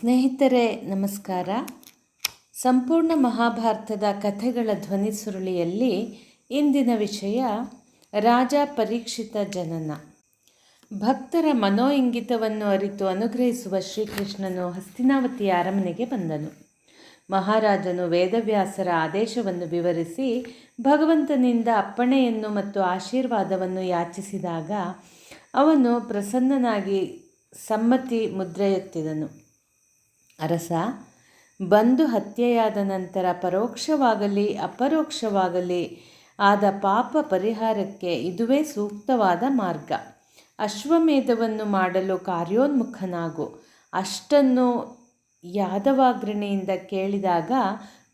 ಸ್ನೇಹಿತರೆ, ನಮಸ್ಕಾರ. ಸಂಪೂರ್ಣ ಮಹಾಭಾರತದ ಕಥೆಗಳ ಧ್ವನಿ ಸುರುಳಿಯಲ್ಲಿ ಇಂದಿನ ವಿಷಯ ರಾಜ ಪರೀಕ್ಷಿತ ಜನನ. ಭಕ್ತರ ಮನೋಇಂಗಿತವನ್ನು ಅರಿತು ಅನುಗ್ರಹಿಸುವ ಶ್ರೀಕೃಷ್ಣನು ಹಸ್ತಿನಾವತಿಯ ಅರಮನೆಗೆ ಬಂದನು. ಮಹಾರಾಜನು ವೇದವ್ಯಾಸರ ಆದೇಶವನ್ನು ವಿವರಿಸಿ ಭಗವಂತನಿಂದ ಅಪ್ಪಣೆಯನ್ನು ಮತ್ತು ಆಶೀರ್ವಾದವನ್ನು ಯಾಚಿಸಿದಾಗ ಅವನು ಪ್ರಸನ್ನನಾಗಿ ಸಮ್ಮತಿ ಮುದ್ರೆಯೆತ್ತಿದನು. ಅರಸ, ಬಂದು ಹತ್ಯೆಯಾದ ನಂತರ ಪರೋಕ್ಷವಾಗಲಿ, ಅಪರೋಕ್ಷವಾಗಲಿ ಆದ ಪಾಪ ಪರಿಹಾರಕ್ಕೆ ಇದುವೇ ಸೂಕ್ತವಾದ ಮಾರ್ಗ. ಅಶ್ವಮೇಧವನ್ನು ಮಾಡಲು ಕಾರ್ಯೋನ್ಮುಖನಾಗು. ಅಷ್ಟನ್ನು ಯಾದವಾಗ್ರಣೆಯಿಂದ ಕೇಳಿದಾಗ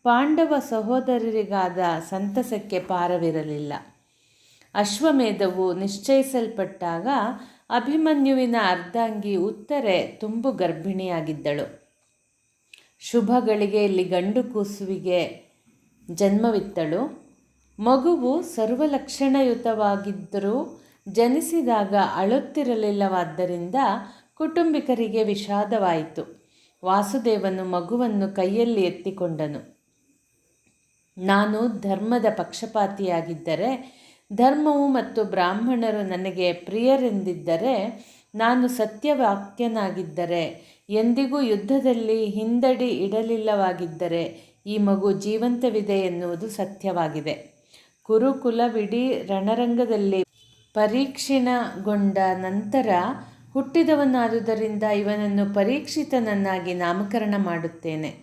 ಪಾಂಡವ ಸಹೋದರರಿಗಾದ ಸಂತಸಕ್ಕೆ ಪಾರವಿರಲಿಲ್ಲ. ಅಶ್ವಮೇಧವು ನಿಶ್ಚಯಿಸಲ್ಪಟ್ಟಾಗ ಅಭಿಮನ್ಯುವಿನ ಅರ್ಧಾಂಗಿ ಉತ್ತರೆ ತುಂಬು ಗರ್ಭಿಣಿಯಾಗಿದ್ದಳು. ಶುಭ ಗಳಿಗೆಯಲ್ಲಿ ಗಂಡು ಕೂಸುವಿಗೆ ಜನ್ಮವಿತ್ತಳು. ಮಗುವು ಸರ್ವಲಕ್ಷಣಯುತವಾಗಿದ್ದರೂ ಜನಿಸಿದಾಗ ಅಳುತ್ತಿರಲಿಲ್ಲವಾದ್ದರಿಂದ ಕುಟುಂಬಿಕರಿಗೆ ವಿಷಾದವಾಯಿತು. ವಾಸುದೇವನು ಮಗುವನ್ನು ಕೈಯಲ್ಲಿ ಎತ್ತಿಕೊಂಡನು. ನಾನು ಧರ್ಮದ ಪಕ್ಷಪಾತಿಯಾಗಿದ್ದರೆ, ಧರ್ಮವು ಮತ್ತು ಬ್ರಾಹ್ಮಣರು ನನಗೆ ಪ್ರಿಯರೆಂದಿದ್ದರೆ, ನಾನು ಸತ್ಯವಾಕ್ಯನಾಗಿದ್ದರೆ ಎಂದಿಗೂ ಯುದ್ಧದಲ್ಲಿ ಹಿಂದಡಿ ಇಡಲಿಲ್ಲವಾಗಿದ್ದರೆ ಈ ಮಗು ಜೀವಂತವಿದೆ ಎನ್ನುವುದು ಸತ್ಯವಾಗಿದೆ. ಕುರುಕುಲವಿಡೀ ರಣರಂಗದಲ್ಲಿ ಪರೀಕ್ಷಿಣಗೊಂಡ ನಂತರ ಹುಟ್ಟಿದವನಾದುದರಿಂದ ಇವನನ್ನು ಪರೀಕ್ಷಿತನನ್ನಾಗಿ ನಾಮಕರಣ ಮಾಡುತ್ತೇನೆ.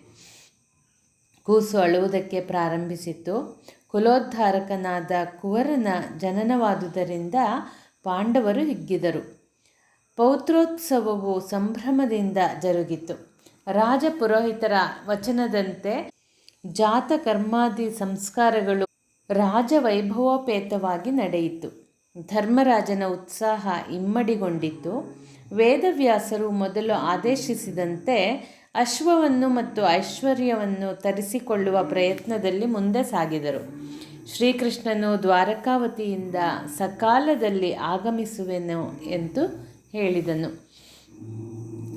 ಕೂಸು ಅಳುವುದಕ್ಕೆ ಪ್ರಾರಂಭಿಸಿತು. ಕುಲೋದ್ಧಾರಕನಾದ ಕುವರನ ಜನನವಾದುದರಿಂದ ಪಾಂಡವರು ಹಿಗ್ಗಿದರು. ಪೌತ್ರೋತ್ಸವವು ಸಂಭ್ರಮದಿಂದ ಜರುಗಿತು. ರಾಜ ಪುರೋಹಿತರ ವಚನದಂತೆ ಜಾತ ಕರ್ಮಾದಿ ಸಂಸ್ಕಾರಗಳು ರಾಜವೈಭವೋಪೇತವಾಗಿ ನಡೆಯಿತು. ಧರ್ಮರಾಜನ ಉತ್ಸಾಹ ಇಮ್ಮಡಿಗೊಂಡಿತು. ವೇದವ್ಯಾಸರು ಮೊದಲು ಆದೇಶಿಸಿದಂತೆ ಅಶ್ವವನ್ನು ಮತ್ತು ಐಶ್ವರ್ಯವನ್ನು ತರಿಸಿಕೊಳ್ಳುವ ಪ್ರಯತ್ನದಲ್ಲಿ ಮುಂದೆ ಸಾಗಿದರು. ಶ್ರೀಕೃಷ್ಣನು ದ್ವಾರಕಾವತಿಯಿಂದ ಸಕಾಲದಲ್ಲಿ ಆಗಮಿಸುವೆನು ಎಂದು ಹೇಳಿದನು.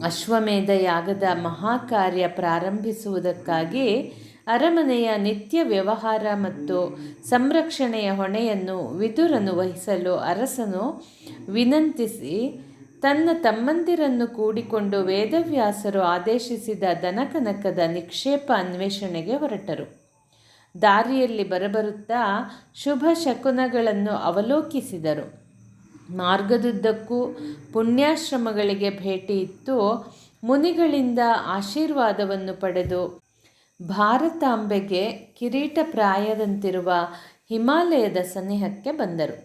ಅಶ್ವಮೇಧ ಯಾಗದ ಮಹಾಕಾರ್ಯ ಪ್ರಾರಂಭಿಸುವುದಕ್ಕಾಗಿ ಅರಮನೆಯ ನಿತ್ಯ ವ್ಯವಹಾರ ಮತ್ತು ಸಂರಕ್ಷಣೆಯ ಹೊಣೆಯನ್ನು ವಿದುರನು ವಹಿಸಲು ಅರಸನು ವಿನಂತಿಸಿ ತನ್ನ ತಮ್ಮಂದಿರನ್ನು ಕೂಡಿಕೊಂಡು ವೇದವ್ಯಾಸರು ಆದೇಶಿಸಿದ ದನಕನಕದ ನಿಕ್ಷೇಪ ಅನ್ವೇಷಣೆಗೆ ಹೊರಟರು. ದಾರಿಯಲ್ಲಿ ಬರಬರುತ್ತಾ ಶುಭ ಶಕುನಗಳನ್ನು ಅವಲೋಕಿಸಿದರು. ಮಾರ್ಗದುದ್ದಕ್ಕೂ ಪುಣ್ಯಾಶ್ರಮಗಳಿಗೆ ಭೇಟಿ ಇತ್ತು. ಮುನಿಗಳಿಂದ ಆಶೀರ್ವಾದವನ್ನು ಪಡೆದು ಭಾರತಾಂಬೆಗೆ ಕಿರೀಟ ಪ್ರಾಯದಂತಿರುವ ಹಿಮಾಲಯದ ಸನಿಹಕ್ಕೆ ಬಂದರು.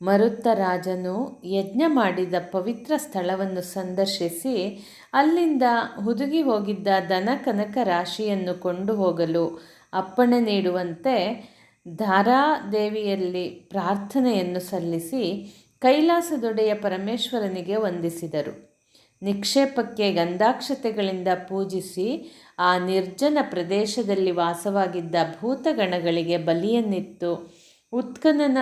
ಮರುತ್ತ ರಾಜನು ಯಜ್ಞ ಮಾಡಿದ ಪವಿತ್ರ ಸ್ಥಳವನ್ನು ಸಂದರ್ಶಿಸಿ ಅಲ್ಲಿಂದ ಹುದುಗಿ ಹೋಗಿದ್ದ ದನ ಕನಕ ರಾಶಿಯನ್ನು ಕೊಂಡು ಹೋಗಲು ಅಪ್ಪಣೆ ನೀಡುವಂತೆ ಧಾರಾದೇವಿಯಲ್ಲಿ ಪ್ರಾರ್ಥನೆಯನ್ನು ಸಲ್ಲಿಸಿ ಕೈಲಾಸದೊಡೆಯ ಪರಮೇಶ್ವರನಿಗೆ ವಂದಿಸಿದರು. ನಿಕ್ಷೇಪಕ್ಕೆ ಗಂಧಾಕ್ಷತೆಗಳಿಂದ ಪೂಜಿಸಿ ಆ ನಿರ್ಜನ ಪ್ರದೇಶದಲ್ಲಿ ವಾಸವಾಗಿದ್ದ ಭೂತಗಣಗಳಿಗೆ ಬಲಿಯನ್ನಿತ್ತು. ಉತ್ಖನನ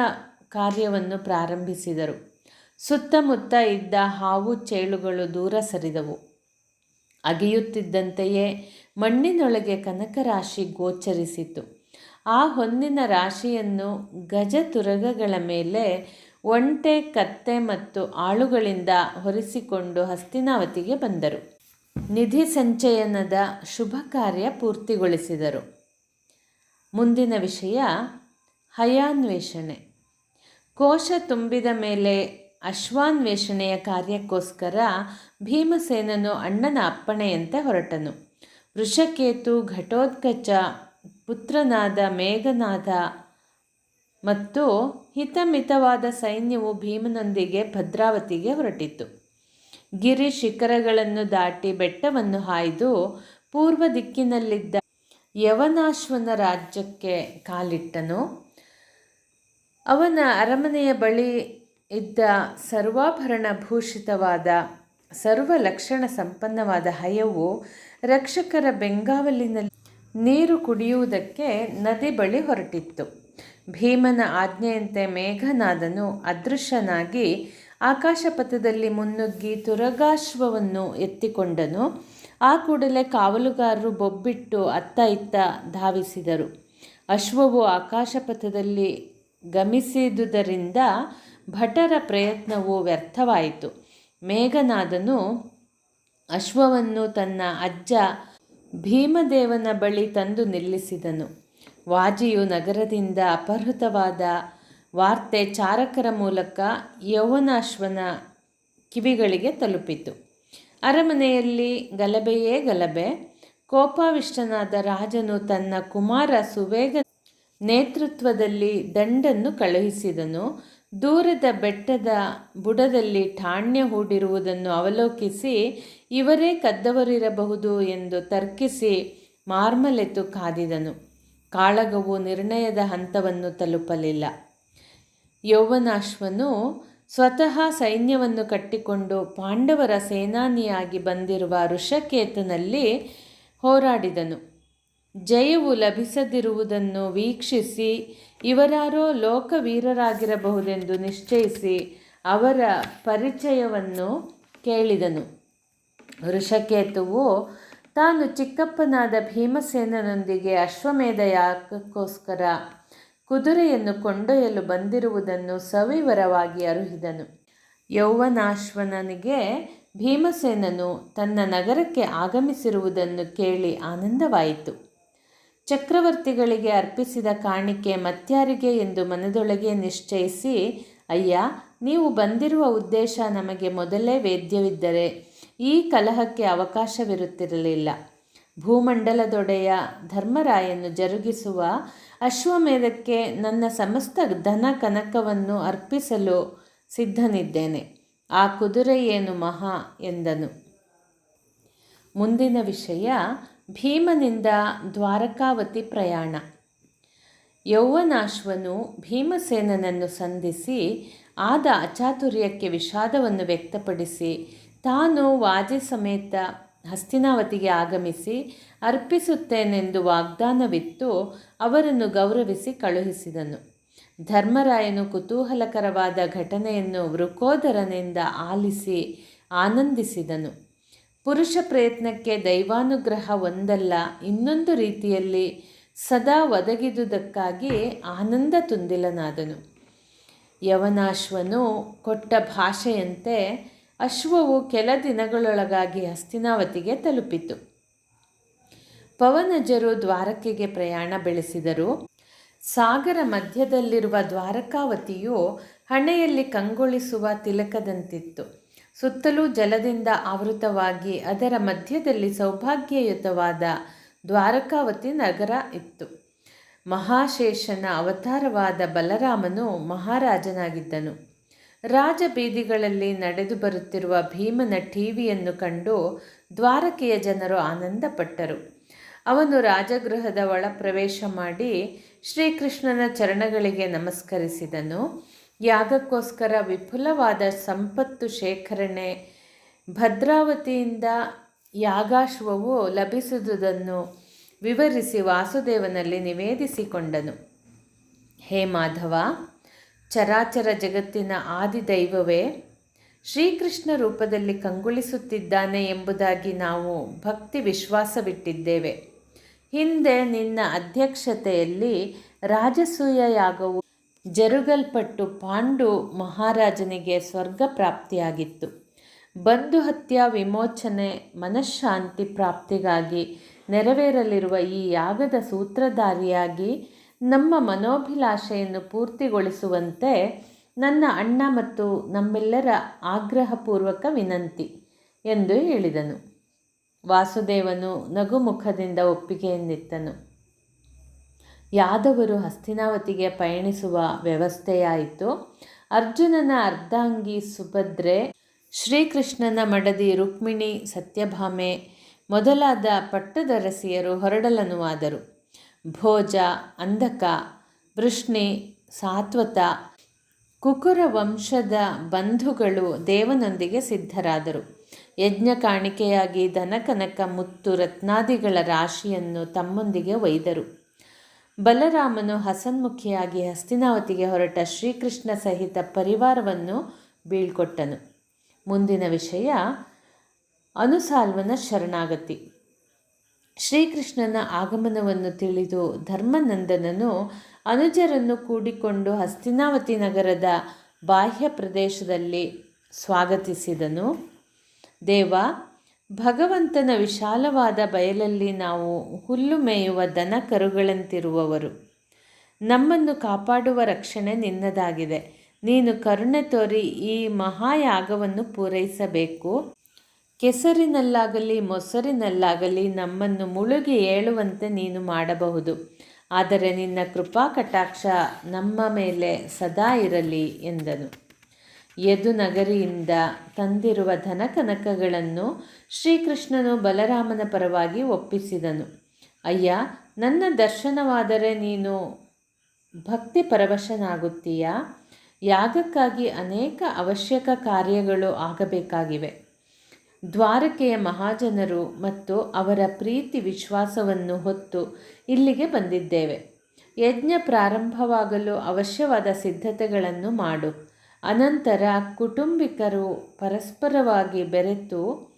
ಕಾರ್ಯವನ್ನು ಪ್ರಾರಂಭಿಸಿದರು. ಸುತ್ತಮುತ್ತ ಇದ್ದ ಹಾವು ಚೇಳುಗಳು ದೂರ ಸರಿದವು. ಅಗೆಯುತ್ತಿದ್ದಂತೆಯೇ ಮಣ್ಣಿನೊಳಗೆ ಕನಕರಾಶಿ ಗೋಚರಿಸಿತು. ಆ ಹೊನ್ನಿನ ರಾಶಿಯನ್ನು ಗಜ ತುರಗಗಳ ಮೇಲೆ ಒಂಟೆ, ಕತ್ತೆ ಮತ್ತು ಆಳುಗಳಿಂದ ಹೊರಿಸಿಕೊಂಡು ಹಸ್ತಿನಾವತಿಗೆ ಬಂದರು. ನಿಧಿ ಸಂಚಯನದ ಶುಭ ಕಾರ್ಯ ಪೂರ್ತಿಗೊಳಿಸಿದರು. ಮುಂದಿನ ವಿಷಯ ಹಯಾನ್ವೇಷಣೆ. ಕೋಶ ತುಂಬಿದ ಮೇಲೆ ಅಶ್ವಾನ್ವೇಷಣೆಯ ಕಾರ್ಯಕ್ಕೋಸ್ಕರ ಭೀಮಸೇನನು ಅಣ್ಣನ ಅಪ್ಪಣೆಯಂತೆ ಹೊರಟನು. ವೃಷಕೇತು ಘಟೋತ್ಕಚ ಪುತ್ರನಾದ ಮೇಘನಾದ ಮತ್ತು ಹಿತಮಿತವಾದ ಸೈನ್ಯವು ಭೀಮನೊಂದಿಗೆ ಭದ್ರಾವತಿಗೆ ಹೊರಟಿತು. ಗಿರಿ ಶಿಖರಗಳನ್ನು ದಾಟಿ ಬೆಟ್ಟವನ್ನು ಹಾಯ್ದು ಪೂರ್ವ ದಿಕ್ಕಿನಲ್ಲಿದ್ದ ಯವನಾಶ್ವನ ರಾಜ್ಯಕ್ಕೆ ಕಾಲಿಟ್ಟನು. ಅವನ ಅರಮನೆಯ ಬಳಿ ಇದ್ದ ಸರ್ವಾಭರಣ ಭೂಷಿತವಾದ ಸರ್ವ ಲಕ್ಷಣ ಸಂಪನ್ನವಾದ ಹಯವು ರಕ್ಷಕರ ಬೆಂಗಾವಲಿನಲ್ಲಿ ನೀರು ಕುಡಿಯುವುದಕ್ಕೆ ನದಿ ಬಳಿ ಹೊರಟಿತ್ತು. ಭೀಮನ ಆಜ್ಞೆಯಂತೆ ಮೇಘನಾದನು ಅದೃಶ್ಯನಾಗಿ ಆಕಾಶಪಥದಲ್ಲಿ ಮುನ್ನುಗ್ಗಿ ತುರಗಾಶ್ವವನ್ನು ಎತ್ತಿಕೊಂಡನು. ಆ ಕೂಡಲೇ ಕಾವಲುಗಾರರು ಬೊಬ್ಬಿಟ್ಟು ಅತ್ತ ಇತ್ತ ಧಾವಿಸಿದರು. ಅಶ್ವವು ಆಕಾಶಪಥದಲ್ಲಿ ಗಮಿಸಿದುದರಿಂದ ಭಟರ ಪ್ರಯತ್ನವು ವ್ಯರ್ಥವಾಯಿತು. ಮೇಘನಾದನು ಅಶ್ವವನ್ನು ತನ್ನ ಅಜ್ಜ ಭೀಮದೇವನ ಬಳಿ ತಂದು ನಿಲ್ಲಿಸಿದನು. ವಾಜಿಯು ನಗರದಿಂದ ಅಪಹೃತವಾದ ವಾರ್ತೆ ಚಾರಕರ ಮೂಲಕ ಯೌವನಾಶ್ವನ ಕಿವಿಗಳಿಗೆ ತಲುಪಿತು. ಅರಮನೆಯಲ್ಲಿ ಗಲಭೆಯೇ ಗಲಭೆ. ಕೋಪಾವಿಷ್ಟನಾದ ರಾಜನು ತನ್ನ ಕುಮಾರ ಸುವೇಗ ನೇತೃತ್ವದಲ್ಲಿ ದಂಡನ್ನು ಕಳುಹಿಸಿದನು. ದೂರದ ಬೆಟ್ಟದ ಬುಡದಲ್ಲಿ ಠಾಣ್ಯ ಹೂಡಿರುವುದನ್ನು ಅವಲೋಕಿಸಿ ಇವರೇ ಕದ್ದವರಿರಬಹುದು ಎಂದು ತರ್ಕಿಸಿ ಮಾರ್ಮಲೆತು ಕಾದಿದನು. ಕಾಳಗವು ನಿರ್ಣಯದ ಹಂತವನ್ನು ತಲುಪಲಿಲ್ಲ. ಯೌವನಾಶ್ವನು ಸ್ವತಃ ಸೈನ್ಯವನ್ನು ಕಟ್ಟಿಕೊಂಡು ಪಾಂಡವರ ಸೇನಾನಿಯಾಗಿ ಬಂದಿರುವ ಋಷಕೇತನಲ್ಲಿ ಹೋರಾಡಿದನು. ಜಯವು ಲಭಿಸದಿರುವುದನ್ನು ವೀಕ್ಷಿಸಿ, ಇವರಾರೋ ಲೋಕವೀರರಾಗಿರಬಹುದೆಂದು ನಿಶ್ಚಯಿಸಿ ಅವರ ಪರಿಚಯವನ್ನು ಕೇಳಿದನು. ಋಷಕೇತುವು ತಾನು ಚಿಕ್ಕಪ್ಪನಾದ ಭೀಮಸೇನನೊಂದಿಗೆ ಅಶ್ವಮೇಧ ಯಾಗಕ್ಕೋಸ್ಕರ ಕುದುರೆಯನ್ನು ಕೊಂಡೊಯ್ಯಲು ಬಂದಿರುವುದನ್ನು ಸವಿವರವಾಗಿ ಅರುಹಿದನು. ಯೌವನಾಶ್ವನನಿಗೆ ಭೀಮಸೇನನು ತನ್ನ ನಗರಕ್ಕೆ ಆಗಮಿಸಿರುವುದನ್ನು ಕೇಳಿ ಆನಂದವಾಯಿತು. ಚಕ್ರವರ್ತಿಗಳಿಗೆ ಅರ್ಪಿಸಿದ ಕಾಣಿಕೆ ಮತ್ಯಾರಿಗೆ ಎಂದು ಮನದೊಳಗೆ ನಿಶ್ಚಯಿಸಿ, ಅಯ್ಯ, ನೀವು ಬಂದಿರುವ ಉದ್ದೇಶ ನಮಗೆ ಮೊದಲೇ ವೇದ್ಯವಿದ್ದರೆ ಈ ಕಲಹಕ್ಕೆ ಅವಕಾಶವಿರುತ್ತಿರಲಿಲ್ಲ. ಭೂಮಂಡಲದೊಡೆಯ ಧರ್ಮರಾಯನ್ನು ಜರುಗಿಸುವ ಅಶ್ವಮೇಧಕ್ಕೆ ನನ್ನ ಸಮಸ್ತ ಧನ ಕನಕವನ್ನು ಅರ್ಪಿಸಲು ಸಿದ್ಧನಿದ್ದೇನೆ. ಆ ಕುದುರೆ ಏನು ಮಹಾ ಎಂದನು. ಮುಂದಿನ ವಿಷಯ, ಭೀಮನಿಂದ ದ್ವಾರಕಾವತಿ ಪ್ರಯಾಣ. ಯೌವನಾಶ್ವನು ಭೀಮಸೇನನನ್ನು ಸಂಧಿಸಿ ಆದ ಅಚಾತುರ್ಯಕ್ಕೆ ವಿಷಾದವನ್ನು ವ್ಯಕ್ತಪಡಿಸಿ ತಾನು ವಾಜಿ ಸಮೇತ ಹಸ್ತಿನಾವತಿಗೆ ಆಗಮಿಸಿ ಅರ್ಪಿಸುತ್ತೇನೆಂದು ವಾಗ್ದಾನವಿತ್ತು, ಅವರನ್ನು ಗೌರವಿಸಿ ಕಳುಹಿಸಿದನು. ಧರ್ಮರಾಯನು ಕುತೂಹಲಕರವಾದ ಘಟನೆಯನ್ನು ವೃಕೋದರನಿಂದ ಆಲಿಸಿ ಆನಂದಿಸಿದನು. ಪುರುಷ ಪ್ರಯತ್ನಕ್ಕೆ ದೈವಾನುಗ್ರಹ ಒಂದಲ್ಲ, ಇನ್ನೊಂದು ರೀತಿಯಲ್ಲಿ ಸದಾ ಒದಗಿದುದಕ್ಕಾಗಿ ಆನಂದ ತುಂದಿಲನಾದನು ಯವನಾಶ್ವನು ಕೊಟ್ಟ ಭಾಷೆಯಂತೆ ಅಶ್ವವು ಕೆಲ ದಿನಗಳೊಳಗಾಗಿ ಹಸ್ತಿನಾವತಿಗೆ ತಲುಪಿತು. ಪವನಜರು ದ್ವಾರಕೆಗೆ ಪ್ರಯಾಣ ಬೆಳೆಸಿದರು. ಸಾಗರ ಮಧ್ಯದಲ್ಲಿರುವ ದ್ವಾರಕಾವತಿಯು ಹಣೆಯಲ್ಲಿ ಕಂಗೊಳಿಸುವ ತಿಲಕದಂತಿತ್ತು. ಸುತ್ತಲೂ ಜಲದಿಂದ ಆವೃತವಾಗಿ ಅದರ ಮಧ್ಯದಲ್ಲಿ ಸೌಭಾಗ್ಯಯುತವಾದ ದ್ವಾರಕಾವತಿ ನಗರ ಇತ್ತು. ಮಹಾಶೇಷನ ಅವತಾರವಾದ ಬಲರಾಮನು ಮಹಾರಾಜನಾಗಿದ್ದನು. ರಾಜ ಬೀದಿಗಳಲ್ಲಿ ನಡೆದು ಬರುತ್ತಿರುವ ಭೀಮನ ಟಿವಿಯನ್ನು ಕಂಡು ದ್ವಾರಕೆಯ ಜನರು ಆನಂದಪಟ್ಟರು. ಅವನು ರಾಜಗೃಹದ ಒಳ ಪ್ರವೇಶ ಮಾಡಿ ಶ್ರೀಕೃಷ್ಣನ ಚರಣಗಳಿಗೆ ನಮಸ್ಕರಿಸಿದನು. ಯಾಗಕ್ಕೋಸ್ಕರ ವಿಪುಲವಾದ ಸಂಪತ್ತು ಶೇಖರಣೆ, ಭದ್ರಾವತಿಯಿಂದ ಯಾಗಾಶ್ವವು ಲಭಿಸುವುದನ್ನು ವಿವರಿಸಿ ವಾಸುದೇವನಲ್ಲಿ ನಿವೇದಿಸಿಕೊಂಡನು. ಹೇ ಮಾಧವ ಚರಾಚರ ಜಗತ್ತಿನ ಆದಿದೈವವೇ ಶ್ರೀಕೃಷ್ಣ ರೂಪದಲ್ಲಿ ಕಂಗೊಳಿಸುತ್ತಿದ್ದಾನೆ ಎಂಬುದಾಗಿ ನಾವು ಭಕ್ತಿ ವಿಶ್ವಾಸವಿಟ್ಟಿದ್ದೇವೆ. ಹಿಂದೆ ನಿನ್ನ ಅಧ್ಯಕ್ಷತೆಯಲ್ಲಿ ರಾಜಸೂಯ ಯಾಗವು ಜರುಗಲ್ಪಟ್ಟು ಪಾಂಡು ಮಹಾರಾಜನಿಗೆ ಸ್ವರ್ಗ ಪ್ರಾಪ್ತಿಯಾಗಿತ್ತು. ಬಂಧು ಹತ್ಯಾ ವಿಮೋಚನೆ ಮನಃಶಾಂತಿ ಪ್ರಾಪ್ತಿಗಾಗಿ ನೆರವೇರಲಿರುವ ಈ ಯಾಗದ ಸೂತ್ರಧಾರಿಯಾಗಿ ನಮ್ಮ ಮನೋಭಿಲಾಷೆಯನ್ನು ಪೂರ್ತಿಗೊಳಿಸುವಂತೆ ನನ್ನ ಅಣ್ಣ ಮತ್ತು ನಮ್ಮೆಲ್ಲರ ಆಗ್ರಹಪೂರ್ವಕ ವಿನಂತಿ ಎಂದು ಹೇಳಿದನು. ವಾಸುದೇವನು ನಗುಮುಖದಿಂದ ಒಪ್ಪಿಗೆಯನ್ನಿತ್ತನು. ಯಾದವರು ಹಸ್ತಿನಾವತಿಗೆ ಪಯಣಿಸುವ ವ್ಯವಸ್ಥೆಯಾಯಿತು. ಅರ್ಜುನನ ಅರ್ಧಾಂಗಿ ಸುಭದ್ರೆ, ಶ್ರೀಕೃಷ್ಣನ ಮಡದಿ ರುಕ್ಮಿಣಿ ಸತ್ಯಭಾಮೆ ಮೊದಲಾದ ಪಟ್ಟದರಸಿಯರು ಹೊರಡಲನುವಾದರು. ಭೋಜ, ಅಂಧಕ, ವೃಷ್ಣಿ, ಸಾತ್ವತ ಕುಕುರ ವಂಶದ ಬಂಧುಗಳು ದೇವನೊಂದಿಗೆ ಸಿದ್ಧರಾದರು. ಯಜ್ಞ ಕಾಣಿಕೆಯಾಗಿ ಧನಕನಕ ಮುತ್ತು ರತ್ನಾದಿಗಳ ರಾಶಿಯನ್ನು ತಮ್ಮೊಂದಿಗೆ ಒಯ್ದರು. ಬಲರಾಮನು ಹಸನ್ಮುಖಿಯಾಗಿ ಹಸ್ತಿನಾವತಿಗೆ ಹೊರಟ ಶ್ರೀಕೃಷ್ಣ ಸಹಿತ ಪರಿವಾರವನ್ನು ಬೀಳ್ಕೊಟ್ಟನು. ಮುಂದಿನ ವಿಷಯ, ಅನುಸಾಲ್ವನ ಶರಣಾಗತಿ. ಶ್ರೀಕೃಷ್ಣನ ಆಗಮನವನ್ನು ತಿಳಿದು ಧರ್ಮನಂದನನು ಅನುಜರನ್ನು ಕೂಡಿಕೊಂಡು ಹಸ್ತಿನಾವತಿ ನಗರದ ಬಾಹ್ಯ ಪ್ರದೇಶದಲ್ಲಿ ಸ್ವಾಗತಿಸಿದನು. ದೇವ, ಭಗವಂತನ ವಿಶಾಲವಾದ ಬಯಲಲ್ಲಿ ನಾವು ಹುಲ್ಲು ಮೇಯುವ ದನ ಕರುಗಳಂತಿರುವವರು. ನಮ್ಮನ್ನು ಕಾಪಾಡುವ ರಕ್ಷಣೆ ನಿನ್ನದಾಗಿದೆ. ನೀನು ಕರುಣೆ ತೋರಿ ಈ ಮಹಾಯಾಗವನ್ನು ಪೂರೈಸಬೇಕು. ಕೆಸರಿನಲ್ಲಾಗಲಿ, ಮೊಸರಿನಲ್ಲಾಗಲಿ ನಮ್ಮನ್ನು ಮುಳುಗಿ ಏಳುವಂತೆ ನೀನು ಮಾಡಬಹುದು. ಆದರೆ ನಿನ್ನ ಕೃಪಾ ಕಟಾಕ್ಷ ನಮ್ಮ ಮೇಲೆ ಸದಾ ಇರಲಿ ಎಂದನು. ಯದು ನಗರಿಯಿಂದ ತಂದಿರುವ ಧನಕನಕಗಳನ್ನು ಶ್ರೀಕೃಷ್ಣನು ಬಲರಾಮನ ಪರವಾಗಿ ಒಪ್ಪಿಸಿದನು. ಅಯ್ಯ, ನನ್ನ ದರ್ಶನವಾದರೆ ನೀನು ಭಕ್ತಿ ಪರವಶನಾಗುತ್ತೀಯಾ ಯಾಗಕ್ಕಾಗಿ ಅನೇಕ ಅವಶ್ಯಕ ಕಾರ್ಯಗಳು ಆಗಬೇಕಾಗಿವೆ. ದ್ವಾರಕೆಯ ಮಹಾಜನರು ಮತ್ತು ಅವರ ಪ್ರೀತಿ ವಿಶ್ವಾಸವನ್ನು ಹೊತ್ತು ಇಲ್ಲಿಗೆ ಬಂದಿದ್ದೇವೆ. ಯಜ್ಞ ಪ್ರಾರಂಭವಾಗಲು ಅವಶ್ಯವಾದ ಸಿದ್ಧತೆಗಳನ್ನು ಮಾಡು. ಅನಂತರ ಕುಟುಂಬಿಕರು ಪರಸ್ಪರವಾಗಿ ಬೆರೆತು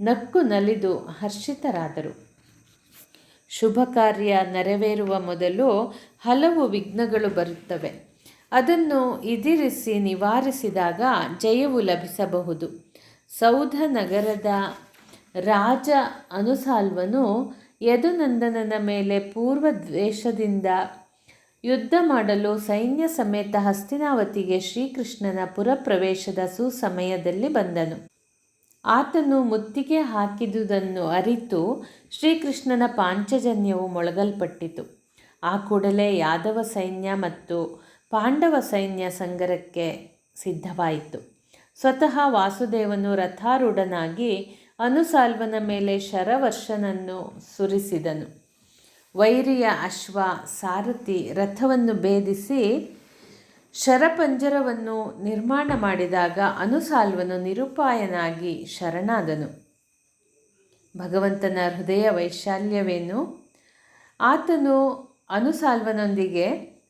ನಕ್ಕು ನಲಿದು ಹರ್ಷಿತರಾದರು. ಶುಭ ಕಾರ್ಯ ನೆರವೇರುವ ಮೊದಲು ಹಲವು ವಿಘ್ನಗಳು ಬರುತ್ತವೆ. ಅದನ್ನು ಇದಿರಿಸಿ ನಿವಾರಿಸಿದಾಗ ಜಯವು ಲಭಿಸಬಹುದು. ಸೌಧ ನಗರದ ರಾಜ ಅನುಸಾಲ್ವನು ಯದುನಂದನನ ಮೇಲೆ ಪೂರ್ವ ದ್ವೇಷದಿಂದ ಯುದ್ಧ ಮಾಡಲು ಸೈನ್ಯ ಸಮೇತ ಹಸ್ತಿನಾವತಿಗೆ ಶ್ರೀಕೃಷ್ಣನ ಪುರಪ್ರವೇಶದ ಸುಸಮಯದಲ್ಲಿ ಬಂದನು. ಆತನು ಮುತ್ತಿಗೆ ಹಾಕಿದುದನ್ನು ಅರಿತು ಶ್ರೀಕೃಷ್ಣನ ಪಾಂಚಜನ್ಯವು ಮೊಳಗಲ್ಪಟ್ಟಿತು. ಆ ಕೂಡಲೇ ಯಾದವ ಸೈನ್ಯ ಮತ್ತು ಪಾಂಡವ ಸೈನ್ಯ ಸಂಗರಕ್ಕೆ ಸಿದ್ಧವಾಯಿತು. ಸ್ವತಃ ವಾಸುದೇವನು ರಥಾರೂಢನಾಗಿ ಅನುಸಾಲ್ವನ ಮೇಲೆ ಶರವರ್ಷನನ್ನು ಸುರಿಸಿದನು. ವೈರಿಯ ಅಶ್ವ, ಸಾರಥಿ ರಥವನ್ನು ಭೇದಿಸಿ ಶರಪಂಜರವನ್ನು ನಿರ್ಮಾಣ ಮಾಡಿದಾಗ ಅನುಸಾಲ್ವನು ನಿರುಪಾಯನಾಗಿ ಶರಣಾದನು. ಭಗವಂತನ ಹೃದಯ ವೈಶಾಲ್ಯವೇನು? ಆತನು ಅನುಸಾಲ್ವನೊಂದಿಗೆ,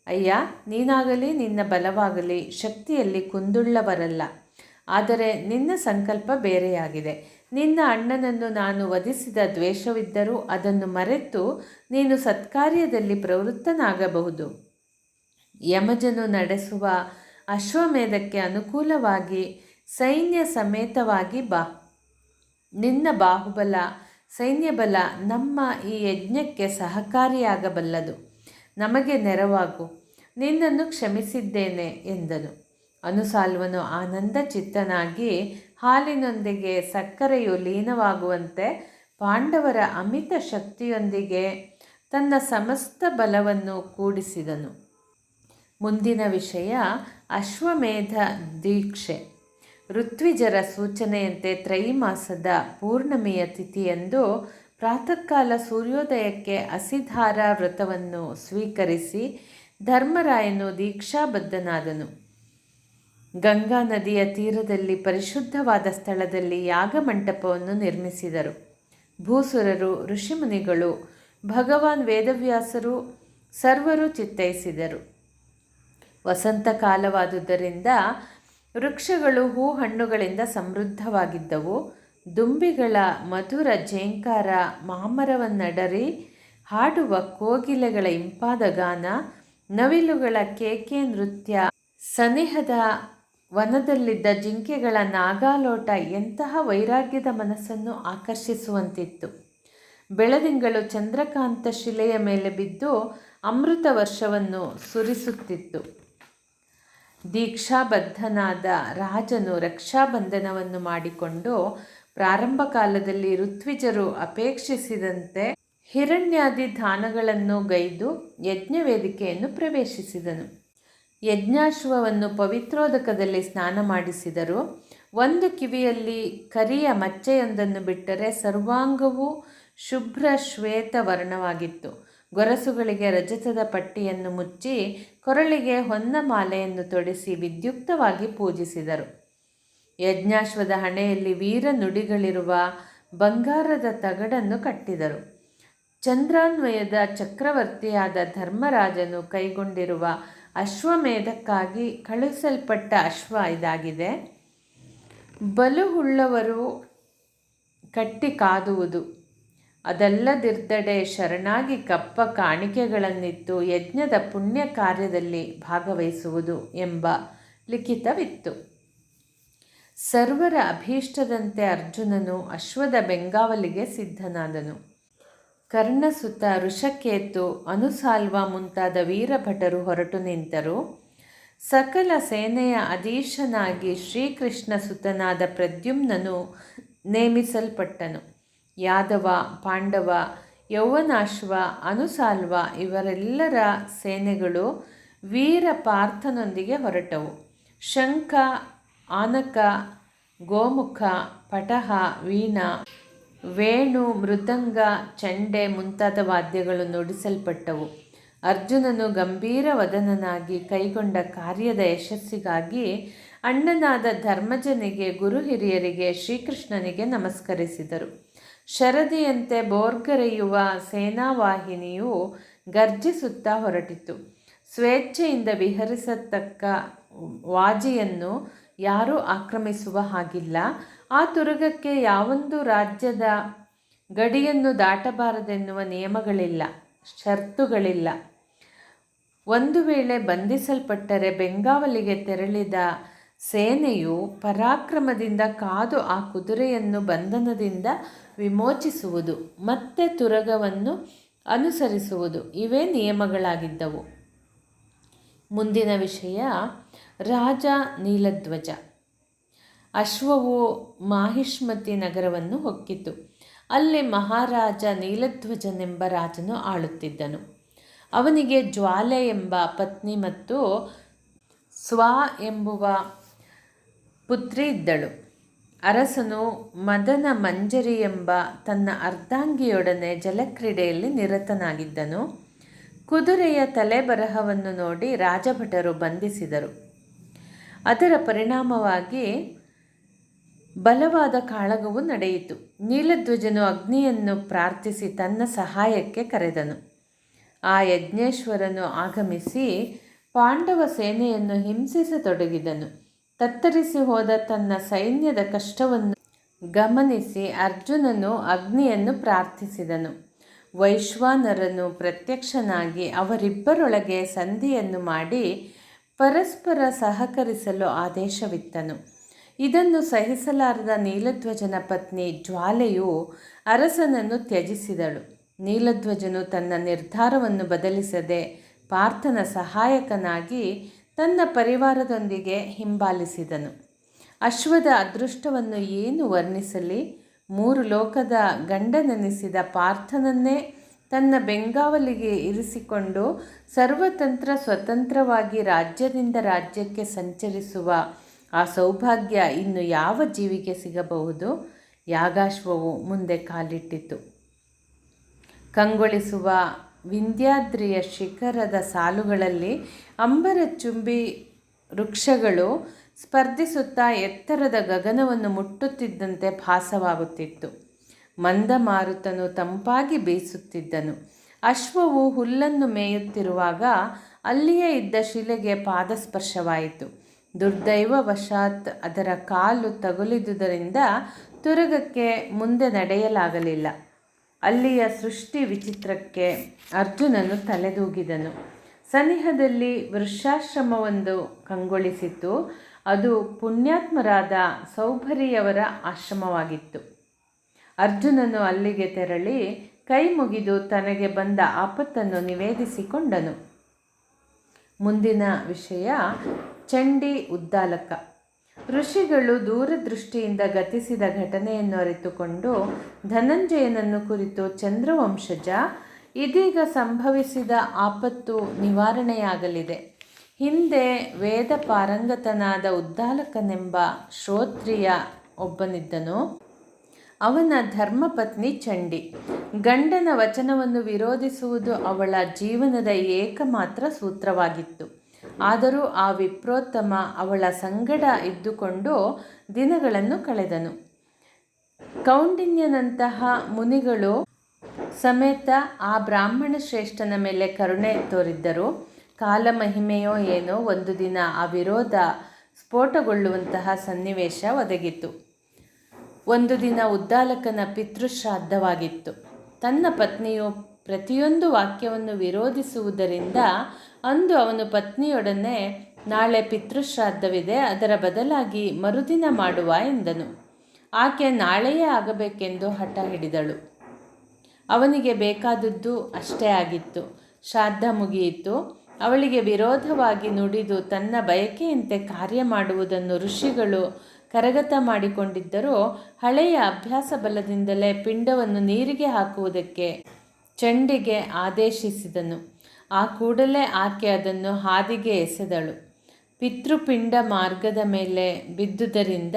ಅಯ್ಯ, ನೀನಾಗಲಿ, ನಿನ್ನ ಬಲವಾಗಲಿ, ಶಕ್ತಿಯಲ್ಲಿ ಕುಂದುಳ್ಳವರಲ್ಲ. ಆದರೆ ನಿನ್ನ ಸಂಕಲ್ಪ ಬೇರೆಯಾಗಿದೆ. ನಿನ್ನ ಅಣ್ಣನನ್ನು ನಾನು ವಧಿಸಿದ ದ್ವೇಷವಿದ್ದರೂ ಅದನ್ನು ಮರೆತು ನೀನು ಸತ್ಕಾರ್ಯದಲ್ಲಿ ಪ್ರವೃತ್ತನಾಗಬಹುದು. ಯಮಜನು ನಡೆಸುವ ಅಶ್ವಮೇಧಕ್ಕೆ ಅನುಕೂಲವಾಗಿ ಸೈನ್ಯ ಸಮೇತವಾಗಿ ಬಾ. ನಿನ್ನ ಬಾಹುಬಲ, ಸೈನ್ಯಬಲ ನಮ್ಮ ಈ ಯಜ್ಞಕ್ಕೆ ಸಹಕಾರಿಯಾಗಬಲ್ಲದು. ನಮಗೆ ನೆರವಾಗು. ನಿನ್ನನ್ನು ಕ್ಷಮಿಸಿದ್ದೇನೆ ಎಂದನು. ಅನುಸಾಲ್ವನು ಆನಂದ ಚಿತ್ತನಾಗಿ ಹಾಲಿನೊಂದಿಗೆ ಸಕ್ಕರೆಯು ಲೀನವಾಗುವಂತೆ ಪಾಂಡವರ ಅಮಿತ ಶಕ್ತಿಯೊಂದಿಗೆ ತನ್ನ ಸಮಸ್ತ ಬಲವನ್ನು ಕೂಡಿಸಿದನು. ಮುಂದಿನ ವಿಷಯ ಅಶ್ವಮೇಧ ದೀಕ್ಷೆ. ಋತ್ವಿಜರ ಸೂಚನೆಯಂತೆ ತ್ರೈಮಾಸದ ಪೂರ್ಣಮಿಯ ತಿಥಿಯಂದು ಪ್ರಾತಃಕಾಲ ಸೂರ್ಯೋದಯಕ್ಕೆ ಅಸಿಧಾರ ವ್ರತವನ್ನು ಸ್ವೀಕರಿಸಿ ಧರ್ಮರಾಯನು ದೀಕ್ಷಾಬದ್ಧನಾದನು. ಗಂಗಾ ನದಿಯ ತೀರದಲ್ಲಿ ಪರಿಶುದ್ಧವಾದ ಸ್ಥಳದಲ್ಲಿ ಯಾಗಮಂಟಪವನ್ನು ನಿರ್ಮಿಸಿದರು. ಭೂಸುರರು, ಋಷಿಮುನಿಗಳು, ಭಗವಾನ್ ವೇದವ್ಯಾಸರು ಸರ್ವರು ಚಿತ್ತೈಸಿದರು. ವಸಂತ ಕಾಲವಾದುದರಿಂದ ವೃಕ್ಷಗಳು ಹೂ ಹಣ್ಣುಗಳಿಂದ ಸಮೃದ್ಧವಾಗಿದ್ದವು. ದುಂಬಿಗಳ ಮಧುರ ಜೇಂಕಾರ ಮಾಮರವನ್ನಡರಿ ಹಾಡುವ ಕೋಗಿಲೆಗಳ ಇಂಪಾದ ಗಾನ, ನವಿಲುಗಳ ಕೇಕೆ ನೃತ್ಯ, ಸನಿಹದ ವನದಲ್ಲಿದ್ದ ಜಿಂಕೆಗಳ ನಾಗಾಲೋಟ ಎಂತಹ ವೈರಾಗ್ಯದ ಮನಸ್ಸನ್ನು ಆಕರ್ಷಿಸುವಂತಿತ್ತು. ಬೆಳದಿಂಗಳು ಚಂದ್ರಕಾಂತ ಶಿಲೆಯ ಮೇಲೆ ಬಿದ್ದು ಅಮೃತ ವರ್ಷವನ್ನು ಸುರಿಸುತ್ತಿತ್ತು. ದೀಕ್ಷಾಬದ್ಧನಾದ ರಾಜನು ರಕ್ಷಾಬಂಧನವನ್ನು ಮಾಡಿಕೊಂಡು ಪ್ರಾರಂಭ ಕಾಲದಲ್ಲಿ ಋತ್ವಿಜರು ಅಪೇಕ್ಷಿಸಿದಂತೆ ಹಿರಣ್ಯಾದಿ ಧಾನಗಳನ್ನು ಗೈದು ಯಜ್ಞವೇದಿಕೆಯನ್ನು ಪ್ರವೇಶಿಸಿದನು. ಯಜ್ಞಾಶ್ವವನ್ನು ಪವಿತ್ರೋದಕದಲ್ಲಿ ಸ್ನಾನ ಮಾಡಿಸಿದರು. ಒಂದು ಕಿವಿಯಲ್ಲಿ ಕರಿಯ ಮಚ್ಚೆಯೊಂದನ್ನು ಬಿಟ್ಟರೆ ಸರ್ವಾಂಗವು ಶುಭ್ರ ಶ್ವೇತ ವರ್ಣವಾಗಿತ್ತು ಗೊರಸುಗಳಿಗೆ ರಜತದ ಪಟ್ಟಿಯನ್ನು ಮುಚ್ಚಿ ಕೊರಳಿಗೆ ಹೊನ್ನ ಮಾಲೆಯನ್ನು ತೊಡಿಸಿ ವಿದ್ಯುಕ್ತವಾಗಿ ಪೂಜಿಸಿದರು. ಯಜ್ಞಾಶ್ವದ ಹಣೆಯಲ್ಲಿ ವೀರ ನುಡಿಗಳಿರುವ ಬಂಗಾರದ ತಗಡನ್ನು ಕಟ್ಟಿದರು. ಚಂದ್ರಾನ್ವಯದ ಚಕ್ರವರ್ತಿಯಾದ ಧರ್ಮರಾಜನು ಕೈಗೊಂಡಿರುವ ಅಶ್ವಮೇಧಕ್ಕಾಗಿ ಕಳುಹಿಸಲ್ಪಟ್ಟ ಅಶ್ವ ಇದಾಗಿದೆ. ಬಲುಹುಳ್ಳವರು ಕಟ್ಟಿ ಕಾದುವುದು. ಅದಲ್ಲದಿರ್ದಡೆ ಶರಣಾಗಿ ಕಪ್ಪ ಕಾಣಿಕೆಗಳನ್ನಿತ್ತು ಯಜ್ಞದ ಪುಣ್ಯ ಕಾರ್ಯದಲ್ಲಿ ಭಾಗವಹಿಸುವುದು ಎಂಬ ಲಿಖಿತವಿತ್ತು. ಸರ್ವರ ಅಭೀಷ್ಟದಂತೆ ಅರ್ಜುನನು ಅಶ್ವದ ಬೆಂಗಾವಲಿಗೆ ಸಿದ್ಧನಾದನು. ಕರ್ಣಸುತ, ಋಷಕೇತು ಅನುಸಾಲ್ವ ಮುಂತಾದ ವೀರಭಟರು ಹೊರಟು ನಿಂತರು. ಸಕಲ ಸೇನೆಯ ಅಧೀಶನಾಗಿ ಶ್ರೀಕೃಷ್ಣ ಸುತನಾದ ಪ್ರದ್ಯುಮ್ನನು ನೇಮಿಸಲ್ಪಟ್ಟನು. ಯಾದವ, ಪಾಂಡವ, ಯೌವನಾಶ್ವ, ಅನುಸಾಲ್ವ ಇವರೆಲ್ಲರ ಸೇನೆಗಳು ವೀರ ಪಾರ್ಥನೊಂದಿಗೆ ಹೊರಟವು. ಶಂಖ, ಆನಕ, ಗೋಮುಖ, ಪಟಹ, ವೀಣಾ ವೇಣು, ಮೃದಂಗ, ಚಂಡೆ ಮುಂತಾದ ವಾದ್ಯಗಳು ನುಡಿಸಲ್ಪಟ್ಟವು. ಅರ್ಜುನನು ಗಂಭೀರ ವದನನಾಗಿ ಕೈಗೊಂಡ ಕಾರ್ಯದ ಯಶಸ್ಸಿಗಾಗಿ ಅಣ್ಣನಾದ ಧರ್ಮಜನಿಗೆ, ಗುರು ಹಿರಿಯರಿಗೆ, ಶ್ರೀಕೃಷ್ಣನಿಗೆ ನಮಸ್ಕರಿಸಿದರು. ಶರದಿಯಂತೆ ಬೋರ್ಗರೆಯುವ ಸೇನಾವಾಹಿನಿಯು ಗರ್ಜಿಸುತ್ತಾ ಹೊರಟಿತು. ಸ್ವೇಚ್ಛೆಯಿಂದ ವಿಹರಿಸತಕ್ಕ ವಾಜಿಯನ್ನು ಯಾರೂ ಆಕ್ರಮಿಸುವ ಹಾಗಿಲ್ಲ. ಆ ತುರುಗಕ್ಕೆ ಯಾವೊಂದು ರಾಜ್ಯದ ಗಡಿಯನ್ನು ದಾಟಬಾರದೆನ್ನುವ ನಿಯಮಗಳಿಲ್ಲ ಷರ್ತುಗಳಿಲ್ಲ ಒಂದು ವೇಳೆ ಬಂಧಿಸಲ್ಪಟ್ಟರೆ ಬೆಂಗಾವಲಿಗೆ ತೆರಳಿದ ಸೇನೆಯು ಪರಾಕ್ರಮದಿಂದ ಕಾದು ಆ ಕುದುರೆಯನ್ನು ಬಂಧನದಿಂದ ವಿಮೋಚಿಸುವುದು, ಮತ್ತೆ ತುರಗವನ್ನು ಅನುಸರಿಸುವುದು. ಇವೇ ನಿಯಮಗಳಾಗಿದ್ದವು. ಮುಂದಿನ ವಿಷಯ ರಾಜ ನೀಲಧ್ವಜ. ಅಶ್ವವು ಮಾಹಿಷ್ಮತಿ ನಗರವನ್ನು ಹೊಕ್ಕಿತು. ಅಲ್ಲಿ ಮಹಾರಾಜ ನೀಲಧ್ವಜನೆಂಬ ರಾಜನು ಆಳುತ್ತಿದ್ದನು. ಅವನಿಗೆ ಜ್ವಾಲೆ ಎಂಬ ಪತ್ನಿ ಮತ್ತು ಸ್ವ ಎಂಬುವ ಪುತ್ರಿ ಇದ್ದಳು. ಅರಸನು ಮದನ ಮಂಜರಿ ಎಂಬ ತನ್ನ ಅರ್ಧಾಂಗಿಯೊಡನೆ ಜಲಕ್ರೀಡೆಯಲ್ಲಿ ನಿರತನಾಗಿದ್ದನು. ಕುದುರೆಯ ತಲೆಬರಹವನ್ನು ನೋಡಿ ರಾಜಭಟರು ಬಂಧಿಸಿದರು. ಅದರ ಪರಿಣಾಮವಾಗಿ ಬಲವಾದ ಕಾಳಗವು ನಡೆಯಿತು. ನೀಲಧ್ವಜನು ಅಗ್ನಿಯನ್ನು ಪ್ರಾರ್ಥಿಸಿ ತನ್ನ ಸಹಾಯಕ್ಕೆ ಕರೆದನು. ಆ ಯಜ್ಞೇಶ್ವರನು ಆಗಮಿಸಿ ಪಾಂಡವ ಸೇನೆಯನ್ನು ಹಿಂಸಿಸತೊಡಗಿದನು. ತತ್ತರಿಸಿ ಹೋದ ತನ್ನ ಸೈನ್ಯದ ಕಷ್ಟವನ್ನು ಗಮನಿಸಿ ಅರ್ಜುನನು ಅಗ್ನಿಯನ್ನು ಪ್ರಾರ್ಥಿಸಿದನು. ವೈಶ್ವಾನರನು ಪ್ರತ್ಯಕ್ಷನಾಗಿ ಅವರಿಬ್ಬರೊಳಗೆ ಸಂಧಿಯನ್ನು ಮಾಡಿ ಪರಸ್ಪರ ಸಹಕರಿಸಲು ಆದೇಶವಿತ್ತನು. ಇದನ್ನು ಸಹಿಸಲಾರದ ನೀಲಧ್ವಜನ ಪತ್ನಿ ಜ್ವಾಲೆಯು ಅರಸನನ್ನು ತ್ಯಜಿಸಿದಳು. ನೀಲಧ್ವಜನು ತನ್ನ ನಿರ್ಧಾರವನ್ನು ಬದಲಿಸದೆ ಪಾರ್ಥನ ಸಹಾಯಕನಾಗಿ ತನ್ನ ಪರಿವಾರದೊಂದಿಗೆ ಹಿಂಬಾಲಿಸಿದನು. ಅಶ್ವದ ಅದೃಷ್ಟವನ್ನು ಏನು ವರ್ಣಿಸಲಿ? ಮೂರು ಲೋಕದ ಗಂಡನೆನಿಸಿದ ಪಾರ್ಥನನ್ನೇ ತನ್ನ ಬೆಂಗಾವಲಿಗೆ ಇರಿಸಿಕೊಂಡು ಸರ್ವತಂತ್ರ ಸ್ವತಂತ್ರವಾಗಿ ರಾಜ್ಯದಿಂದ ರಾಜ್ಯಕ್ಕೆ ಸಂಚರಿಸುವ ಆ ಸೌಭಾಗ್ಯ ಇನ್ನು ಯಾವ ಜೀವಿಗೆ ಸಿಗಬಹುದು? ಯಾಗಾಶ್ವವು ಮುಂದೆ ಕಾಲಿಟ್ಟಿತು. ಕಂಗೊಳಿಸುವ ವಿಂಧ್ಯಾದ್ರಿಯ ಶಿಖರದ ಸಾಲುಗಳಲ್ಲಿ ಅಂಬರ ಚುಂಬಿ ವೃಕ್ಷಗಳು ಸ್ಪರ್ಧಿಸುತ್ತಾ ಎತ್ತರದ ಗಗನವನ್ನು ಮುಟ್ಟುತ್ತಿದ್ದಂತೆ ಭಾಸವಾಗುತ್ತಿತ್ತು. ಮಂದಮಾರುತನು ತಂಪಾಗಿ ಬೀಸುತ್ತಿದ್ದನು. ಅಶ್ವವು ಹುಲ್ಲನ್ನು ಮೇಯುತ್ತಿರುವಾಗ ಅಲ್ಲಿಯೇ ಇದ್ದ ಶಿಲೆಗೆ ಪಾದಸ್ಪರ್ಶವಾಯಿತು. ದುರ್ದೈವವಶಾತ್ ಅದರ ಕಾಲು ತಗುಲಿದುದರಿಂದ ತುರಗಕ್ಕೆ ಮುಂದೆ ನಡೆಯಲಾಗಲಿಲ್ಲ. ಅಲ್ಲಿಯ ಸೃಷ್ಟಿ ವಿಚಿತ್ರಕ್ಕೆ ಅರ್ಜುನನು ತಲೆದೂಗಿದನು. ಸನಿಹದಲ್ಲಿ ವೃಷಾಶ್ರಮವೊಂದು ಕಂಗೊಳಿಸಿತು. ಅದು ಪುಣ್ಯಾತ್ಮರಾದ ಸೌಭರಿಯವರ ಆಶ್ರಮವಾಗಿತ್ತು. ಅರ್ಜುನನು ಅಲ್ಲಿಗೆ ತೆರಳಿ ಕೈ ಮುಗಿದು ತನಗೆ ಬಂದ ಆಪತ್ತನ್ನು ನಿವೇದಿಸಿಕೊಂಡನು. ಮುಂದಿನ ವಿಷಯ ಚಂಡಿ ಉದ್ದಾಲಕ. ಋಷಿಗಳು ದೂರದೃಷ್ಟಿಯಿಂದ ಗತಿಸಿದ ಘಟನೆಯನ್ನು ಅರಿತುಕೊಂಡು ಧನಂಜಯನನ್ನು ಕುರಿತು ಚಂದ್ರವಂಶಜ, ಇದೀಗ ಸಂಭವಿಸಿದ ಆಪತ್ತು ನಿವಾರಣೆಯಾಗಲಿದೆ. ಹಿಂದೆ ವೇದ ಪಾರಂಗತನಾದ ಉದ್ದಾಲಕನೆಂಬ ಶ್ರೋತ್ರಿಯ ಒಬ್ಬನಿದ್ದನು. ಅವನ ಧರ್ಮಪತ್ನಿ ಚಂಡಿ. ಗಂಡನ ವಚನವನ್ನು ವಿರೋಧಿಸುವುದು ಅವಳ ಜೀವನದ ಏಕಮಾತ್ರ ಸೂತ್ರವಾಗಿತ್ತು. ಆದರೂ ಆ ವಿಪ್ರೋತ್ತಮ ಅವಳ ಸಂಗಡ ಇದ್ದುಕೊಂಡು ದಿನಗಳನ್ನು ಕಳೆದನು. ಕೌಂಡಿನ್ಯನಂತಹ ಮುನಿಗಳು ಸಮೇತ ಆ ಬ್ರಾಹ್ಮಣ ಶ್ರೇಷ್ಠನ ಮೇಲೆ ಕರುಣೆ ತೋರಿದ್ದರು. ಕಾಲಮಹಿಮೆಯೋ ಏನೋ ಒಂದು ದಿನ ಆ ವಿರೋಧ ಸ್ಫೋಟಗೊಳ್ಳುವಂತಹ ಸನ್ನಿವೇಶ ಒದಗಿತು. ಒಂದು ದಿನ ಉದ್ದಾಲಕನ ಪಿತೃಶ್ರಾದ್ದವಾಗಿತ್ತು ತನ್ನ ಪತ್ನಿಯು ಪ್ರತಿಯೊಂದು ವಾಕ್ಯವನ್ನು ವಿರೋಧಿಸುವುದರಿಂದ ಅಂದು ಅವನು ಪತ್ನಿಯೊಡನೆ, ನಾಳೆ ಪಿತೃಶ್ರಾದ್ದವಿದೆ ಅದರ ಬದಲಾಗಿ ಮರುದಿನ ಮಾಡುವ ಎಂದನು. ಆಕೆ ನಾಳೆಯೇ ಆಗಬೇಕೆಂದು ಹಠ ಹಿಡಿದಳು. ಅವನಿಗೆ ಬೇಕಾದದ್ದು ಅಷ್ಟೇ ಆಗಿತ್ತು. ಶ್ರಾದ್ದ ಮುಗಿಯಿತು. ಅವಳಿಗೆ ವಿರೋಧವಾಗಿ ನುಡಿದು ತನ್ನ ಬಯಕೆಯಂತೆ ಕಾರ್ಯ ಮಾಡುವುದನ್ನು ಋಷಿಗಳು ಕರಗತ ಮಾಡಿಕೊಂಡಿದ್ದರೂ ಹಳೆಯ ಅಭ್ಯಾಸ ಬಲದಿಂದಲೇ ಪಿಂಡವನ್ನು ನೀರಿಗೆ ಹಾಕುವುದಕ್ಕೆ ಚಂಡಿಗೆ ಆದೇಶಿಸಿದನು. ಆ ಕೂಡಲೇ ಆಕೆ ಅದನ್ನು ಹಾದಿಗೆ ಎಸೆದಳು. ಪಿತೃಪಿಂಡ ಮಾರ್ಗದ ಮೇಲೆ ಬಿದ್ದುದರಿಂದ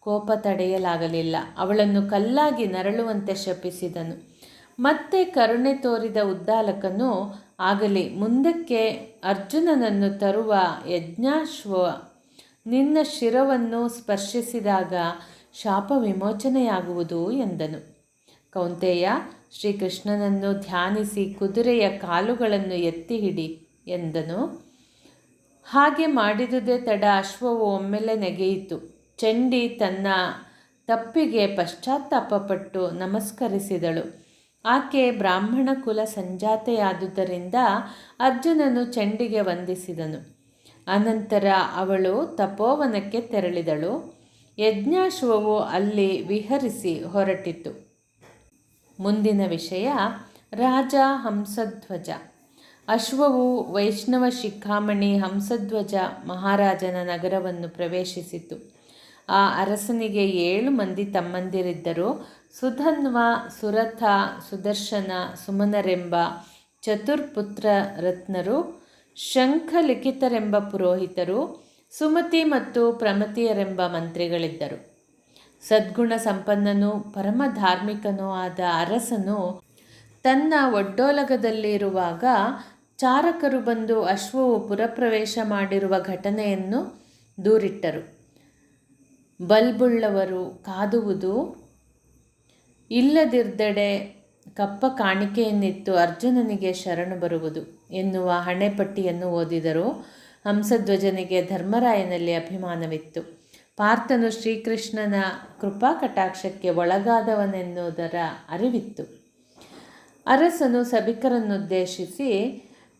ಕೋಪ ತಡೆಯಲಾಗಲಿಲ್ಲ. ಅವಳನ್ನು ಕಲ್ಲಾಗಿ ನರಳುವಂತೆ ಶಪಿಸಿದನು. ಮತ್ತೆ ಕರುಣೆ ತೋರಿದ ಉದ್ದಾಲಕನು, ಆಗಲಿ, ಮುಂದಕ್ಕೆ ಅರ್ಜುನನನ್ನು ತರುವ ಯಜ್ಞಾಶ್ವ ನಿನ್ನ ಶಿರವನ್ನು ಸ್ಪರ್ಶಿಸಿದಾಗ ಶಾಪ ವಿಮೋಚನೆಯಾಗುವುದು ಎಂದನು. ಕೌಂತೆಯ, ಶ್ರೀಕೃಷ್ಣನನ್ನು ಧ್ಯಾನಿಸಿ ಕುದುರೆಯ ಕಾಲುಗಳನ್ನು ಎತ್ತಿ ಹಿಡಿ ಎಂದನು. ಹಾಗೆ ಮಾಡಿದುದೇ ತಡ ಅಶ್ವವು ಒಮ್ಮೆಲೆ ನೆಗೆಯಿತು. ಚಂಡಿ ತನ್ನ ತಪ್ಪಿಗೆ ಪಶ್ಚಾತ್ತಾಪಪಟ್ಟು ನಮಸ್ಕರಿಸಿದಳು. ಆಕೆ ಬ್ರಾಹ್ಮಣ ಕುಲ ಸಂಜಾತೆಯಾದುದರಿಂದ ಅರ್ಜುನನು ಚಂಡಿಗೆ ವಂದಿಸಿದನು. ಅನಂತರ ಅವಳು ತಪೋವನಕ್ಕೆ ತೆರಳಿದಳು. ಯಜ್ಞಾಶ್ವವು ಅಲ್ಲಿ ವಿಹರಿಸಿ ಹೊರಟಿತು. ಮುಂದಿನ ವಿಷಯ, ರಾಜ ಹಂಸಧ್ವಜ. ಅಶ್ವವು ವೈಷ್ಣವ ಶಿಖಾಮಣಿ ಹಂಸಧ್ವಜ ಮಹಾರಾಜನ ನಗರವನ್ನು ಪ್ರವೇಶಿಸಿತು. ಆ ಅರಸನಿಗೆ ಏಳು ಮಂದಿ ತಮ್ಮಂದಿರಿದ್ದರು. ಸುಧನ್ವ, ಸುರಥ, ಸುದರ್ಶನ, ಸುಮನರೆಂಬ ಚತುರ್ಪುತ್ರ ರತ್ನರು ಶಂಖಲಿಖಿತರೆಂಬ ಪುರೋಹಿತರು, ಸುಮತಿ ಮತ್ತು ಪ್ರಮತಿಯರೆಂಬ ಮಂತ್ರಿಗಳಿದ್ದರು. ಸದ್ಗುಣ ಸಂಪನ್ನನೂ ಪರಮ ಧಾರ್ಮಿಕನೂ ಆದ ಅರಸನು ತನ್ನ ಒಡ್ಡೋಲಗದಲ್ಲಿರುವಾಗ ಚಾರಕರು ಬಂದು ಅಶ್ವವು ಪುರಪ್ರವೇಶ ಮಾಡಿರುವ ಘಟನೆಯನ್ನು ದೂರಿಟ್ಟರು. ಬಲ್ಬುಳ್ಳವರು ಕಾದುವುದು ಇಲ್ಲದಿರ್ದಡೆ ಕಪ್ಪ ಕಾಣಿಕೆಯನ್ನಿತ್ತು ಅರ್ಜುನನಿಗೆ ಶರಣು ಬರುವುದು ಎನ್ನುವ ಹಣೆಪಟ್ಟಿಯನ್ನು ಓದಿದರು ಹಂಸಧ್ವಜನಿಗೆ ಧರ್ಮರಾಯನಲ್ಲಿ ಅಭಿಮಾನವಿತ್ತು. ಪಾರ್ಥನು ಶ್ರೀಕೃಷ್ಣನ ಕೃಪಾ ಕಟಾಕ್ಷಕ್ಕೆ ಒಳಗಾದವನೆನ್ನುವುದರ ಅರಿವಿತ್ತು. ಅರಸನು ಸಭಿಕರನ್ನುದ್ದೇಶಿಸಿ,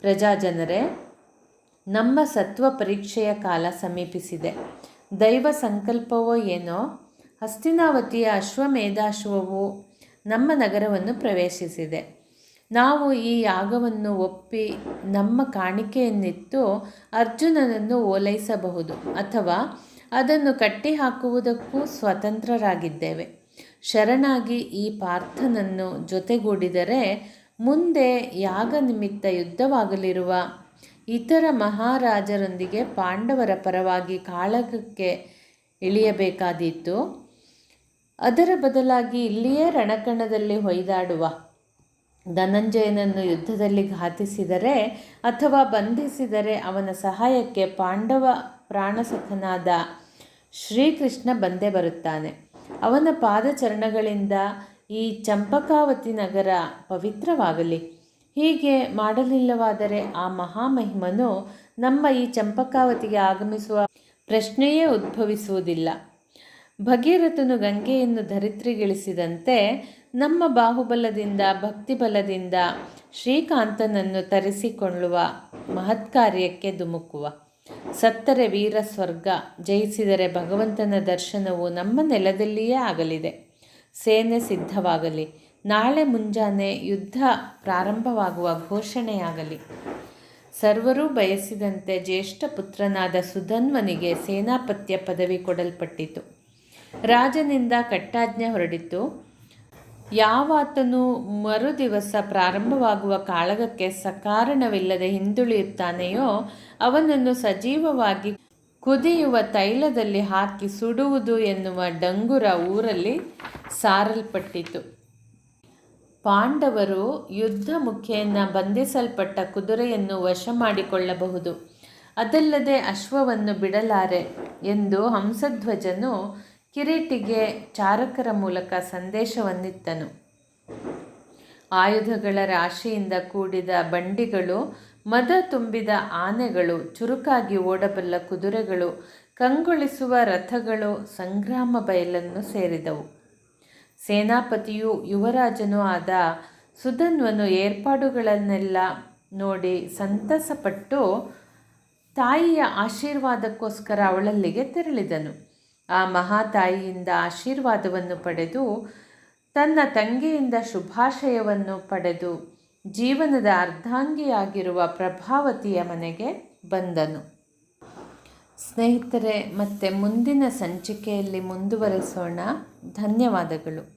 ಪ್ರಜಾಜನರೇ, ನಮ್ಮ ಸತ್ವ ಪರೀಕ್ಷೆಯ ಕಾಲ ಸಮೀಪಿಸಿದೆ. ದೈವ ಸಂಕಲ್ಪವೋ ಏನೋ? ಹಸ್ತಿನಾವತಿಯ ಅಶ್ವಮೇಧಾಶ್ವವು ನಮ್ಮ ನಗರವನ್ನು ಪ್ರವೇಶಿಸಿದೆ. ನಾವು ಈ ಯಾಗವನ್ನು ಒಪ್ಪಿ ನಮ್ಮ ಕಾಣಿಕೆಯನ್ನಿತ್ತು ಅರ್ಜುನನನ್ನು ಓಲೈಸಬಹುದು ಅಥವಾ ಅದನ್ನು ಕಟ್ಟಿಹಾಕುವುದಕ್ಕೂ ಸ್ವತಂತ್ರರಾಗಿದ್ದೇವೆ. ಶರಣಾಗಿ ಈ ಪಾರ್ಥನನ್ನು ಜೊತೆಗೂಡಿದರೆ ಮುಂದೆ ಯಾಗ ನಿಮಿತ್ತ ಯುದ್ಧವಾಗಲಿರುವ ಇತರ ಮಹಾರಾಜರೊಂದಿಗೆ ಪಾಂಡವರ ಪರವಾಗಿ ಕಾಳಗಕ್ಕೆ ಇಳಿಯಬೇಕಾದೀತು. ಅದರ ಬದಲಾಗಿ ಇಲ್ಲಿಯೇ ರಣಕಣದಲ್ಲಿ ಹೊಯ್ದಾಡುವ ಧನಂಜಯನನ್ನು ಯುದ್ಧದಲ್ಲಿ ಘಾತಿಸಿದರೆ ಅಥವಾ ಬಂಧಿಸಿದರೆ ಅವನ ಸಹಾಯಕ್ಕೆ ಪಾಂಡವ ಪ್ರಾಣಸಖನಾದ ಶ್ರೀಕೃಷ್ಣ ಬಂದೇ ಬರುತ್ತಾನೆ. ಅವನ ಪಾದಚರಣಗಳಿಂದ ಈ ಚಂಪಕಾವತಿ ನಗರ ಪವಿತ್ರವಾಗಲಿ. ಹೀಗೆ ಮಾಡಲಿಲ್ಲವಾದರೆ ಆ ಮಹಾಮಹಿಮನು ನಮ್ಮ ಈ ಚಂಪಕಾವತಿಗೆ ಆಗಮಿಸುವ ಪ್ರಶ್ನೆಯೇ ಉದ್ಭವಿಸುವುದಿಲ್ಲ. ಭಗೀರಥನು ಗಂಗೆಯನ್ನು ಧರಿತ್ರಿಗಿಳಿಸಿದಂತೆ ನಮ್ಮ ಬಾಹುಬಲದಿಂದ, ಭಕ್ತಿಬಲದಿಂದ ಶ್ರೀಕಾಂತನನ್ನು ತರಿಸಿಕೊಳ್ಳುವ ಮಹತ್ಕಾರ್ಯಕ್ಕೆ ಧುಮುಕುವ. ಸತ್ತರೆ ವೀರ ಸ್ವರ್ಗ, ಜಯಿಸಿದರೆ ಭಗವಂತನ ದರ್ಶನವು ನಮ್ಮ ನೆಲದಲ್ಲಿಯೇ ಆಗಲಿದೆ. ಸೇನೆ ಸಿದ್ಧವಾಗಲಿ, ನಾಳೆ ಮುಂಜಾನೆ ಯುದ್ಧ ಪ್ರಾರಂಭವಾಗುವ ಘೋಷಣೆಯಾಗಲಿ. ಸರ್ವರೂ ಬಯಸಿದಂತೆ ಜ್ಯೇಷ್ಠ ಪುತ್ರನಾದ ಸುಧನ್ವನಿಗೆ ಸೇನಾಪತ್ಯ ಪದವಿ ಕೊಡಲ್ಪಟ್ಟಿತು. ರಾಜನಿಂದ ಕಟ್ಟಾಜ್ಞೆ ಹೊರಡಿತು. ಯಾವಾತನು ಮರುದಿವಸ ಪ್ರಾರಂಭವಾಗುವ ಕಾಳಗಕ್ಕೆ ಸಕಾರಣವಿಲ್ಲದೆ ಹಿಂದುಳಿಯುತ್ತಾನೆಯೋ, ಅವನನ್ನು ಸಜೀವವಾಗಿ ಕುದಿಯುವ ತೈಲದಲ್ಲಿ ಹಾಕಿ ಸುಡುವುದು ಎನ್ನುವ ಡಂಗುರ ಊರಲ್ಲಿ ಸಾರಲ್ಪಟ್ಟಿತು. ಪಾಂಡವರು ಯುದ್ಧ ಮುಖೇನ ಬಂಧಿಸಲ್ಪಟ್ಟ ಕುದುರೆಯನ್ನು ವಶ ಮಾಡಿಕೊಳ್ಳಬಹುದು. ಅದಲ್ಲದೆ ಅಶ್ವವನ್ನು ಬಿಡಲಾರೆ ಎಂದು ಹಂಸಧ್ವಜನು ಕಿರೀಟಿಗೆ ಚಾರಕರ ಮೂಲಕ ಸಂದೇಶವನ್ನಿತ್ತನು ಆಯುಧಗಳ ರಾಶಿಯಿಂದ ಕೂಡಿದ ಬಂಡಿಗಳು, ಮದ ತುಂಬಿದ ಆನೆಗಳು, ಚುರುಕಾಗಿ ಓಡಬಲ್ಲ ಕುದುರೆಗಳು, ಕಂಗೊಳಿಸುವ ರಥಗಳು, ಸಂಗ್ರಾಮ ಬಯಲನ್ನು ಸೇರಿದವು. ಸೇನಾಪತಿಯೂ ಯುವರಾಜನೂ ಆದ ಸುಧನ್ವನು ಏರ್ಪಾಡುಗಳನ್ನೆಲ್ಲ ನೋಡಿ ಸಂತಸಪಟ್ಟು ತಾಯಿಯ ಆಶೀರ್ವಾದಕ್ಕೋಸ್ಕರ ಅವಳಲ್ಲಿಗೆ ತೆರಳಿದನು. ಆ ಮಹಾತಾಯಿಯಿಂದ ಆಶೀರ್ವಾದವನ್ನು ಪಡೆದು, ತನ್ನ ತಂಗಿಯಿಂದ ಶುಭಾಶಯವನ್ನು ಪಡೆದು ಜೀವನದ ಅರ್ಧಾಂಗಿಯಾಗಿರುವ ಪ್ರಭಾವತಿಯ ಮನೆಗೆ ಬಂದನು. ಸ್ನೇಹಿತರೆ, ಮತ್ತೆ ಮುಂದಿನ ಸಂಚಿಕೆಯಲ್ಲಿ ಮುಂದುವರೆಸೋಣ. ಧನ್ಯವಾದಗಳು.